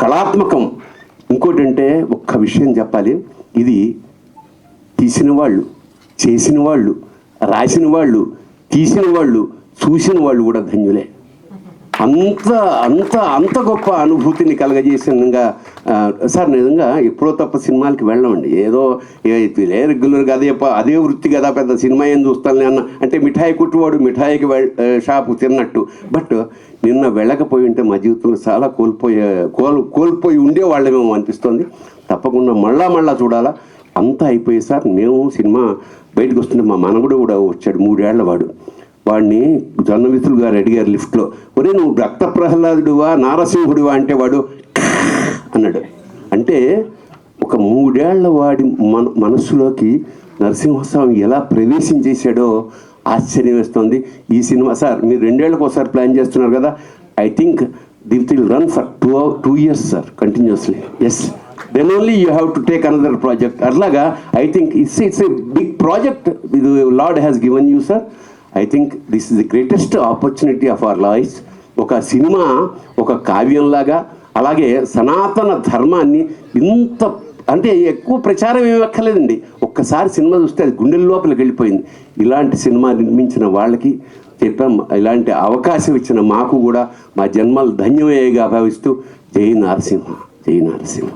కళాత్మకం. ఇంకోటి అంటే ఒక్క విషయం చెప్పాలి. ఇది తీసిన వాళ్ళు చేసిన వాళ్ళు రాసిన వాళ్ళు తీసిన వాళ్ళు చూసిన వాళ్ళు కూడా ధన్యులే. అంత అంత అంత గొప్ప అనుభూతిని కలగజేసినగా సార్ నిజంగా ఎప్పుడో తప్ప సినిమాలకి వెళ్ళమండి. ఏదో ఏ- ఇదే రెగ్యులర్గా అదే అదే వృత్తి కదా పెద్ద సినిమా ఏం చూస్తానులే అన్న. అంటే మిఠాయి కుట్టువాడు మిఠాయికి వెళ్- షాపు తిన్నట్టు. బట్ నిన్న వెళ్ళకపోయి ఉంటే మా జీవితంలో చాలా కోల్పోయే కోల్ కోల్పోయి ఉండేవాళ్ళమేమో అనిపిస్తుంది. తప్పకుండా మళ్ళా మళ్ళా చూడాలా. అంతా అయిపోయి సార్ మేము సినిమా బయటకు వస్తుంటే మా మనగుడు కూడా వచ్చాడు మూడేళ్ళ వాడు. వాడిని జొన్నమిత్రులు గారు అడిగారు లిఫ్ట్లో. ఒరే నువ్వు రక్త ప్రహ్లాదుడువా నారసింహుడివా? అంటే వాడు అన్నాడు. అంటే ఒక మూడేళ్ళ వాడి మన మనస్సులోకి నరసింహస్వామి ఎలా ప్రవేశించేశాడో ఆశ్చర్యం వేస్తుంది. ఈ సినిమా సార్ మీరు రెండేళ్ళకు ఒకసారి ప్లాన్ చేస్తున్నారు కదా? I think it will run for two two years sir continuously. Yes then only you have to take another project అట్లాగా I think it's it's a big project ఇది Lord has given you sir. I think this is the greatest opportunity of our life. ఒక cinema ఒక కావ్యంలాగా అలాగే సనాతన ధర్మాన్ని ఇంత అంటే ఎక్కువ ప్రచారం ఏమి ఒక్కసారి సినిమా చూస్తే అది గుండెల లోపలికి వెళ్ళిపోయింది. ఇలాంటి సినిమా నిర్మించిన వాళ్ళకి చెప్పాం ఇలాంటి అవకాశం ఇచ్చిన మాకు కూడా మా జన్మలు ధన్యమయ్యేగా భావిస్తూ జై నరసింహ జై నరసింహ.